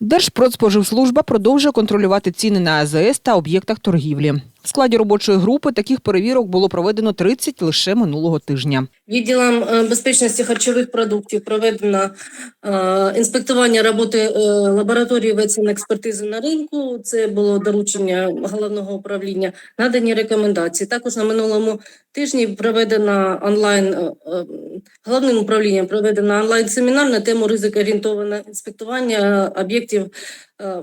Держпродспоживслужба продовжує контролювати ціни на АЗС та об'єктах торгівлі. В складі робочої групи таких перевірок було проведено 30 лише минулого тижня. Відділом е, безпечності харчових продуктів проведено е, інспектування роботи е, лабораторії експертизи на ринку. Це було доручення головного управління. Надані рекомендації. Також на минулому тижні проведено онлайн головним управлінням проведено онлайн семінар на тему ризикоорієнтоване інспектування об'єктів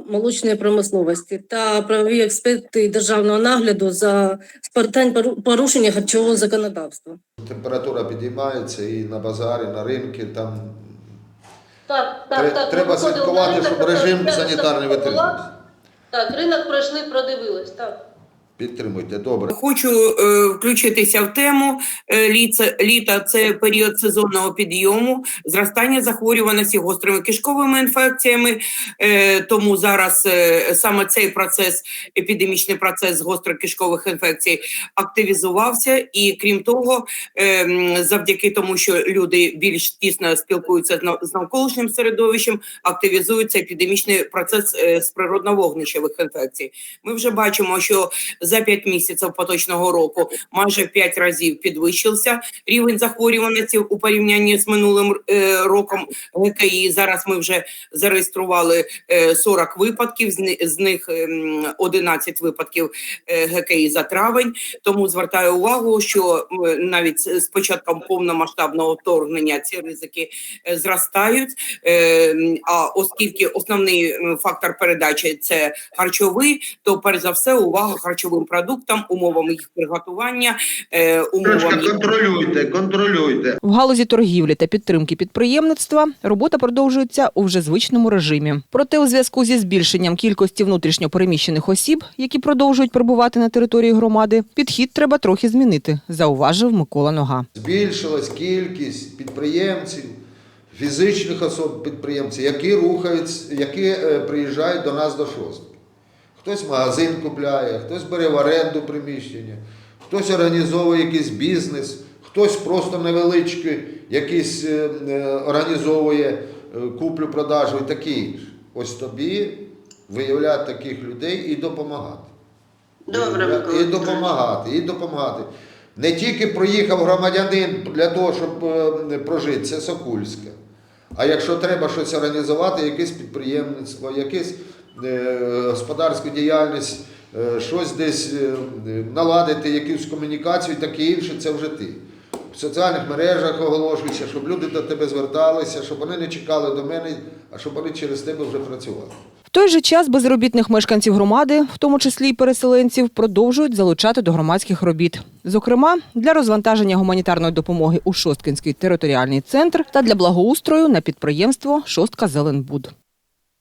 молочної промисловості та правові експерти державного нагляду за з порушення харчового законодавства. Температура підіймається і на базарі, на ринки там Так, так, треба слідкувати, щоб режим санітарний витримався. Так, ринок пройшли, продивились, так. Підтримуйте, добре. Хочу е, включитися в тему е, літа, літа. Це період сезонного підйому, зростання захворюваності гострими кишковими інфекціями. Е, тому зараз е, саме цей процес, епідемічний процес гострокишкових інфекцій, активізувався. І крім того, е, завдяки тому, що люди більш тісно спілкуються з навколишнім середовищем, активізується епідемічний процес е, з природно-вогнищевих інфекцій. Ми вже бачимо, що за 5 місяців поточного року майже в 5 разів підвищився рівень захворюваності у порівнянні з минулим е, роком ГКІ. Зараз ми вже зареєстрували е, 40 випадків, з них ем, 11 випадків е, ГКІ за травень. Тому звертаю увагу, що е, навіть з початком повномасштабного вторгнення ці ризики е, зростають. Е, А оскільки основний е, фактор передачі це харчовий, то перш за все увага харчовим продуктам, умовам їх приготування, е, умовам Трошки їх контролюйте, контролюйте. В галузі торгівлі та підтримки підприємництва робота продовжується у вже звичному режимі. Проте у зв'язку зі збільшенням кількості внутрішньопереміщених осіб, які продовжують перебувати на території громади, підхід треба трохи змінити, зауважив Микола Нога. Збільшилась кількість підприємців, фізичних особ підприємців, які рухаються, які е, приїжджають до нас до шостки. Хтось магазин купляє, хтось бере в оренду приміщення, хтось організовує якийсь бізнес, хтось просто невеличкий якийсь е, е, організовує е, куплю-продажу і таке інше. Ось тобі виявляти таких людей і допомагати. Добре, і, допомагати, і допомагати. Не тільки проїхав громадянин для того, щоб е, прожити, це Сокульське. А якщо треба щось організувати, якесь підприємництво, якесь господарську діяльність, е, щось десь е, наладити, якусь комунікацію таке інше, це вже ти. В соціальних мережах оголошується, щоб люди до тебе зверталися, щоб вони не чекали до мене, а щоб вони через тебе вже працювали. В той же час безробітних мешканців громади, в тому числі й переселенців, продовжують залучати до громадських робіт. Зокрема, для розвантаження гуманітарної допомоги у Шосткинський територіальний центр та для благоустрою на підприємство Шостка Зеленбуд.